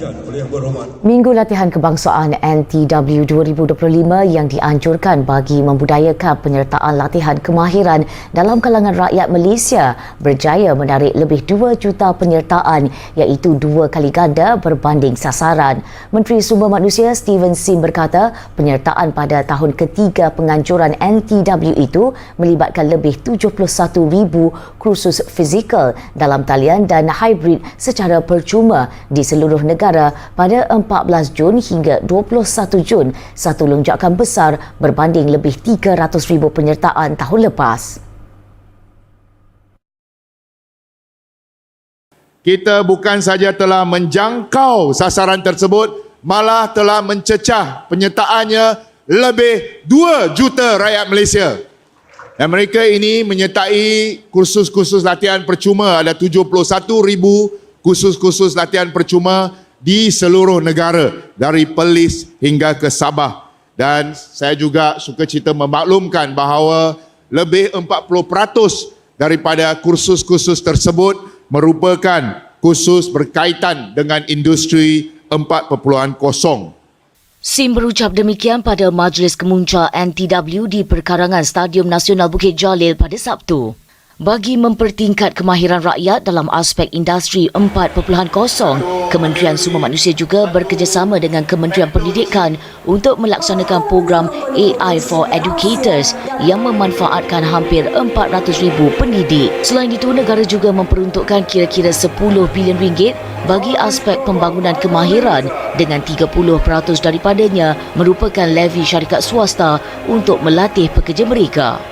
Minggu Latihan Kebangsaan NTW 2025 yang dianjurkan bagi membudayakan penyertaan latihan kemahiran dalam kalangan rakyat Malaysia berjaya menarik lebih 2 juta penyertaan iaitu dua kali ganda berbanding sasaran. Menteri Sumber Manusia Steven Sim berkata penyertaan pada tahun ketiga penganjuran NTW itu melibatkan lebih 71,000 kursus fizikal dalam talian dan hybrid secara percuma di seluruh negara pada 14 Jun hingga 21 Jun, satu lonjakan besar berbanding lebih 300,000 penyertaan tahun lepas. kita bukan saja telah menjangkau sasaran tersebut, malah telah mencecah penyertaannya lebih 2 juta rakyat Malaysia. Dan mereka ini menyertai kursus-kursus latihan percuma ada 71 ribu kursus-kursus latihan percuma di seluruh negara dari Perlis hingga ke Sabah. Dan saya juga suka cerita memaklumkan bahawa lebih 40% daripada kursus-kursus tersebut merupakan kursus berkaitan dengan industri 4.0. Sim berucap demikian pada Majlis Kemunca NTW di perkarangan Stadium Nasional Bukit Jalil pada Sabtu. Bagi mempertingkat kemahiran rakyat dalam aspek industri 4.0, Kementerian Sumber Manusia juga bekerjasama dengan Kementerian Pendidikan untuk melaksanakan program AI for Educators yang memanfaatkan hampir 400,000 pendidik. Selain itu, negara juga memperuntukkan kira-kira 10 bilion ringgit bagi aspek pembangunan kemahiran dengan 30% daripadanya merupakan levy syarikat swasta untuk melatih pekerja mereka.